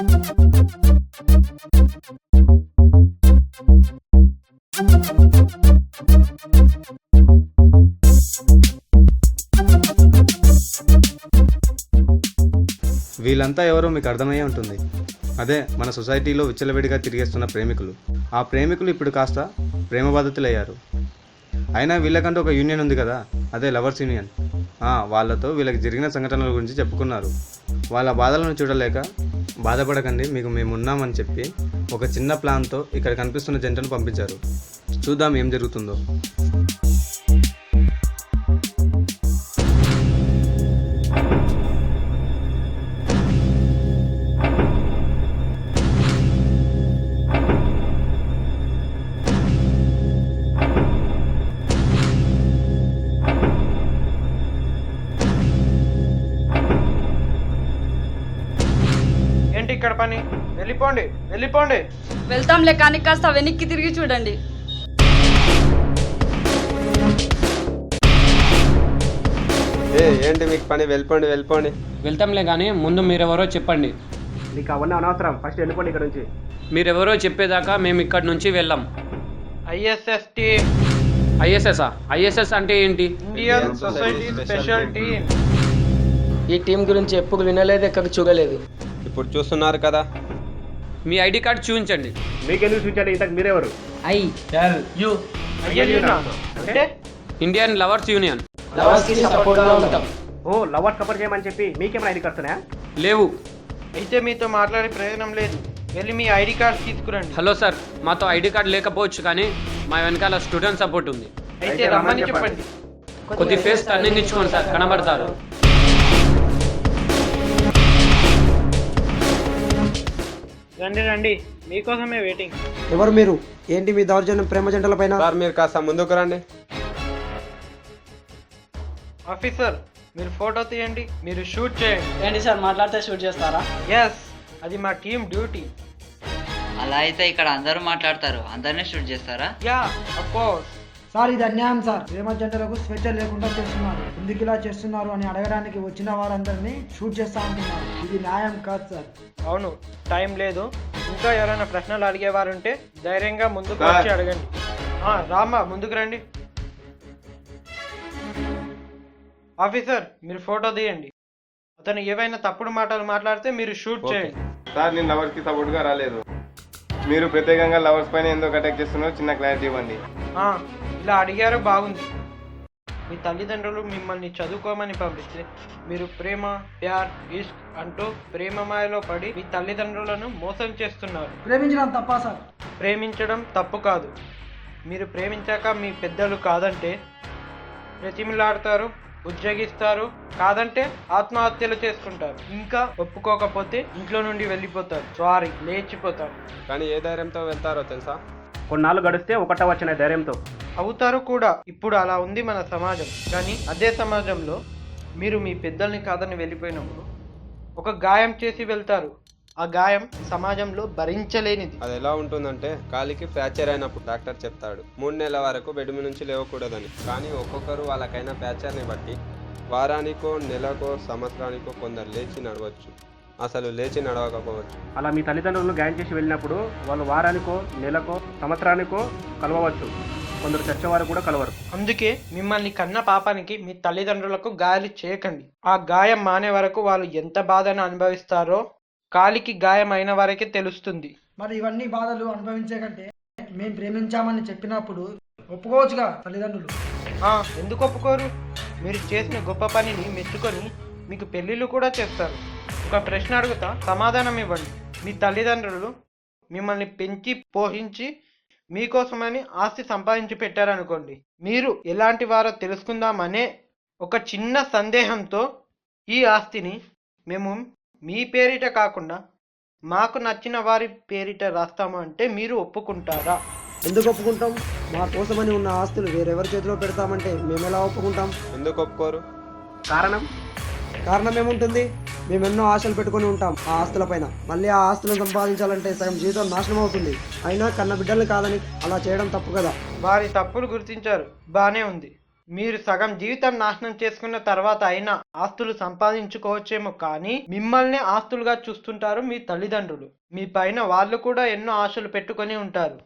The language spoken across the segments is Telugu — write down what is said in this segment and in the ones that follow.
వీళ్ళంతా ఎవరో మీకు అర్థమయ్యే ఉంటుంది. అదే మన సొసైటీలో విచ్చలవిడిగా తిరిగేస్తున్న ప్రేమికులు. ఆ ప్రేమికులు ఇప్పుడు కాస్త ప్రేమ బాధితులయ్యారు అయినా వీళ్ళకంటే ఒక యూనియన్ ఉంది కదా? అదే లవర్స్ యూనియన్. వాళ్ళతో వీళ్ళకి జరిగిన సంఘటనల గురించి చెప్పుకున్నారు. వాళ్ళ బాధలను చూడలేక బాధపడకండి మీకు మేము ఉన్నామని చెప్పి ఒక చిన్న ప్లాన్తో ఇక్కడ కనిపిస్తున్న జంటను పంపించారు. చూద్దాం ఏం జరుగుతుందో. ఇక్కడ పని. వెళ్ళిపోండి వెళ్ళిపోండి. వెళ్తాంలే కానీ కాస్త వెనక్కి తిరిగి చూడండి. ఏ ఏంటి మీకు పని? వెళ్ళిపోండి వెళ్ళిపోండి. వెళ్తాంలే కానీ ముందు మీరెవరో చెప్పండి. నీకు అవన్నీ అనవసరం. ఫస్ట్ వెళ్ళిపోండి ఇక్కడ నుంచి. మీరెవరో చెప్పేదాకా మేము ఇక్కడి నుంచి వెళ్ళాం. ISS team. ఐఎస్ఎస్ఆ ఐఎస్ఎస్ అంటే ఏంటి? Indian society special team. ఈ టీం గురించి ఎప్పుడు వినలేదు ఎక్కడ చూడలేదు. ఇప్పుడు చూస్తున్నారు కదా. మీ ఐడి కార్డ్ చూపించండి. మీకెందుకు చూపించాలి? ఇంతకు మీరెవరు? ఐ. ఎల్ యు అయ్యా అంటే? Indian lovers union. లవర్స్కి సపోర్ట్గా ఉంటాం. ఓ లవర్స్ కవర్ చేయమని చెప్పి మీకేమైనా ఐడి కడుతున్నాయా లేవు. అయితే మీతో మాట్లాడే ప్రయోజనం లేదు. వెళ్ళి మీ ఐడి కార్డ్ తీసుకురండి. హలో సార్ మాతో ఐడి కార్డ్ లేకపోవచ్చు కానీ మా వెనకాల స్టూడెంట్ సపోర్ట్ ఉంది. అయితే రమ్మని చెప్పండి. కొద్ది ఫేస్ టర్నింగ్ ఇచ్చుకోండి సార్ కనబడతారు. రండి రండి. మీకోసమే వెయిటింగ్ ఎవరు మీరు? ఏంటి మీ దౌర్జన్యం ప్రేమ జంటల పైన? సార్ మీరు కాస్త ముందుకు రండి. ఆఫీసర్ మీరు ఫోటో తీయండి మీరు షూట్ చేయండి. ఏంటి సార్ మాట్లాడితే షూట్ చేస్తారా? ఎస్ అది మా టీం డ్యూటీ అలా అయితే ఇక్కడ అందరూ మాట్లాడతారు అందరినీ షూట్ చేస్తారా? యా అఫ్ కోర్స్ సార్ ఇది అన్యాయం సార్. ప్రేమ జంటలకు స్వేచ్ఛ లేకుండా చేస్తున్నారు. ఎందుకు ఇలా చేస్తున్నారు అని అడగడానికి వచ్చిన వారందరినీ షూట్ చేస్తా అంటున్నారు. ఇది న్యాయం కాదు సార్. అవును టైం లేదు. ఇంకా ఎవరైనా ప్రశ్నలు అడిగేవారు ఉంటే ధైర్యంగా ముందుకు. వచ్చి అడగండి. ఆ, రామ్మా ముందుకు రండి. ఆఫీసర్ మీరు ఫోటో తీయండి. అతను ఏవైనా తప్పుడు మాటలు మాట్లాడితే మీరు షూట్ చేయండి. సార్ నేను లవర్స్కి సపోర్ట్గా రాలేదు. మీరు ప్రత్యేకంగా లవర్స్ పైన ఎందుకు అటాక్ చేస్తున్నారో చిన్న క్లారిటీ ఇవ్వండి. ఆ, ఇలా అడిగారు బాగుంది. మీ తల్లిదండ్రులు మిమ్మల్ని చదువుకోమని పంపిస్తే మీరు ప్రేమ ప్యార్ ఇష్క్ అంటూ ప్రేమ మాయలో పడి మీ తల్లిదండ్రులను మోసం చేస్తున్నారు. ప్రేమించడం తప్పా సార్? ప్రేమించడం తప్పు కాదు. మీరు ప్రేమించాక మీ పెద్దలు కాదంటే ప్రతిమిలాడతారు ఉద్యోగిస్తారు కాదంటే ఆత్మహత్యలు చేసుకుంటారు. ఇంకా ఒప్పుకోకపోతే ఇంట్లో నుండి వెళ్ళిపోతారు. సారీ లేచిపోతారు. కానీ ఏ ధైర్యంతో వెళ్తారో తెలుసా? కొన్నాళ్ళు గడిస్తే ఒకట వచ్చిన ధైర్యంతో. అవుతారు కూడా ఇప్పుడు అలా ఉంది మన సమాజం. కానీ అదే సమాజంలో మీరు మీ పెద్దల్ని కాదని వెళ్ళిపోయినప్పుడు ఒక గాయం చేసి వెళ్తారు. ఆ గాయం సమాజంలో భరించలేనిది. అది ఎలా ఉంటుందంటే కాలికి ఫ్రాక్చర్ అయినప్పుడు డాక్టర్ చెప్తాడు మూడు నెలల వరకు బెడ్ నుంచి లేవకూడదని. కానీ ఒక్కొక్కరు వాళ్ళకైన ఫ్రాక్చర్ని బట్టి వారానికో నెలకో సంవత్సరానికో కొందరు లేచి నడవచ్చు. అసలు లేచి నడవకపోవచ్చు. అలా మీ తల్లిదండ్రులను గాయం చేసి వెళ్ళినప్పుడు వాళ్ళు వారానికో నెలకో సంవత్సరానికో కలవవచ్చు. కొందరు చచ్చేవారు కూడా కలవరు. అందుకే మిమ్మల్ని కన్న పాపానికి మీ తల్లిదండ్రులకు గాయాలు చేయకండి. ఆ గాయం మానే వరకు వాళ్ళు ఎంత బాధను అనుభవిస్తారో కాలికి గాయం అయిన వరకే తెలుస్తుంది. మరి ఇవన్నీ బాధలు అనుభవించే కంటే మేము ప్రేమించామని చెప్పినప్పుడు ఒప్పుకోవచ్చుగా తల్లిదండ్రులు? ఆ, ఎందుకు ఒప్పుకోరు? మీరు చేసిన గొప్ప పనిని మెచ్చుకొని మీకు పెళ్ళిళ్ళు కూడా చేస్తారు. ఒక ప్రశ్న అడుగుతా సమాధానం ఇవ్వండి. మీ తల్లిదండ్రులు మిమ్మల్ని పెంచి పోషించి మీకోసమని ఆస్తి సంపాదించి పెట్టారనుకోండి. మీరు ఎలాంటి వారో తెలుసుకుందామనే ఒక చిన్న సందేహంతో ఈ ఆస్తిని మేము మీ పేరిట కాకుండా మాకు నచ్చిన వారి పేరిట రాస్తాము అంటే మీరు ఒప్పుకుంటారా? ఎందుకు ఒప్పుకుంటాం? మా కోసమని ఉన్న ఆస్తులు వేరెవరి చేతిలో పెడతామంటే మేము ఎలా ఒప్పుకుంటాం? ఎందుకు ఒప్పుకోరు? కారణం? కారణం ఏముంటుంది? మేము ఎన్నో ఆశలు పెట్టుకొని ఉంటాం ఆ ఆస్తుల పైన. మళ్ళీ ఆ ఆస్తులను సంపాదించాలంటే సగం జీవితం నాశనం అవుతుంది. అయినా కన్న బిడ్డలు కాదని అలా చేయడం తప్పు కదా? వారి తప్పులు గుర్తించారు. బానే ఉంది. మీరు సగం జీవితం నాశనం చేసుకున్న తర్వాత అయినా ఆస్తులు సంపాదించుకోవచ్చేమో కానీ మిమ్మల్ని ఆస్తులుగా చూస్తుంటారు మీ తల్లిదండ్రులు. మీ పైన వాళ్ళు కూడా ఎన్నో ఆశలు పెట్టుకొని ఉంటారు.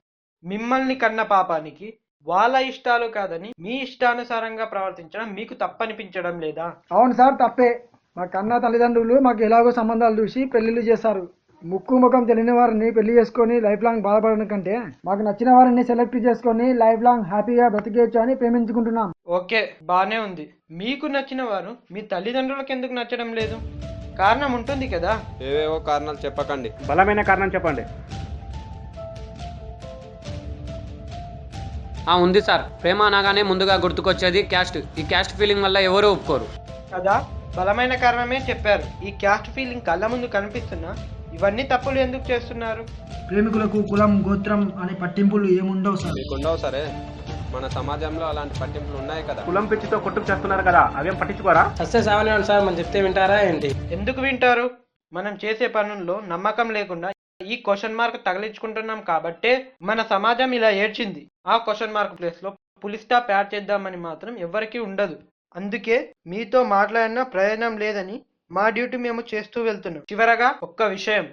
మిమ్మల్ని కన్న పాపానికి వాళ్ళ ఇష్టాలు కాదని మీ ఇష్టానుసారంగా ప్రవర్తించడం మీకు తప్పనిపించడం లేదా? అవును సార్ తప్పే. మా కన్న తల్లిదండ్రులు మాకు ఎలాగో సంబంధాలు చూసి పెళ్ళిళ్ళు చేస్తారు ముక్కు ముఖం తెలియని వారిని పెళ్ళి చేసుకొని లైఫ్ లాంగ్ బాధపడడం కంటే మాకు నచ్చిన వారిని సెలెక్ట్ చేసుకొని లైఫ్ లాంగ్ హ్యాపీగా బ్రతికేయచ్చు అని ప్రేమించుకుంటున్నాం. ఓకే బానే ఉంది. మీకు నచ్చిన వారు మీ తల్లిదండ్రులకు ఎందుకు నచ్చడం లేదు? కారణం ఉంటుంది కదా? ఏవేవో కారణాలు చెప్పకండి. బలమైన కారణం చెప్పండి. ఆ ఉంది సార్. ప్రేమ అనగానే ముందుగా గుర్తుకొచ్చేది క్యాస్ట్. ఈ క్యాస్ట్ ఫీలింగ్ వల్ల ఎవరు ఒప్పుకోరు. కదా? బలమైన కారణమే చెప్పారు. ఈ క్యాస్ట్ ఫీలింగ్ కళ్ళ ముందు కనిపిస్తున్నా? ఇవన్నీ తప్పులు ఎందుకు చేస్తున్నారు? ప్రేమికులకు కులం గోత్రం అనే పట్టింపులు ఏముండవు సార్? మీకుండవు సరే. మన సమాజంలో అలాంటి పట్టింపులు ఉన్నాయి కదా. కులం పిచ్చితో కొట్టుకు చేస్తున్నారు కదా అవేం పట్టించుకోరా? సస్తే సామాన్యం సార్ మనం చెప్తే వింటారా ఏంటి? ఎందుకు వింటారు? మనం చేసే పనుల్లో నమ్మకం లేకుండా ఈ క్వశ్చన్ మార్క్ తగిలించుకుంటున్నాం కాబట్టే మన సమాజం ఇలా ఏడ్చింది. ఆ క్వశ్చన్ మార్క్ ప్లేస్లో పులి స్టాప్ యాడ్ చేద్దామని మాత్రం ఎవరికీ ఉండదు. అందుకే మీతో మాట్లాడిన ప్రయోజనం లేదని మా డ్యూటీ మేము చేస్తూ వెళ్తున్నాం. చివరగా ఒక్క విషయం.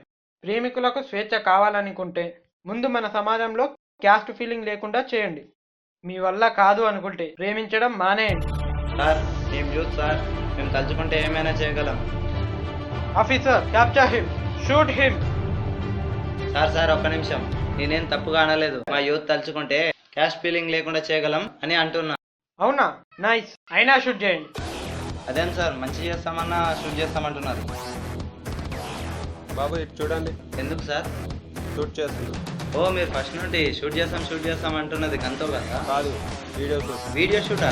ప్రేమికులకు స్వేచ్ఛ కావాలనుకుంటే ముందు మన సమాజంలో క్యాస్ట్ ఫీలింగ్ లేకుండా చేయండి. మీ వల్ల కాదు అనుకుంటే ప్రేమించడం మానేయండి. సార్ మేము యూత్ సార్? మేము తలుచుకుంటే ఏమైనా చేయగలం. Officer capture him. Shoot him. Sir sir ఒక్క నిమిషం. నేనేం తప్పుగా అనలేదు. మా యూత్ తలుచుకుంటే క్యాష్ ఫీలింగ్ లేకుండా చేయగలం అని అంటున్నా. అవునా? నైస్ అయినా షూట్ చేయండి. అదేం సార్ మంచి చేస్తామన్నా షూట్ చేస్తామంటున్నారు. బాబు ఇటు చూడండి. ఎందుకు సార్? షూట్ చేస్తుంది ఓ మీరు ఫస్ట్ నుండి షూట్ చేస్తాం షూట్ చేస్తాం అంటున్నది గంతో కదా? కాదు వీడియో షూట్. వీడియో షూటా?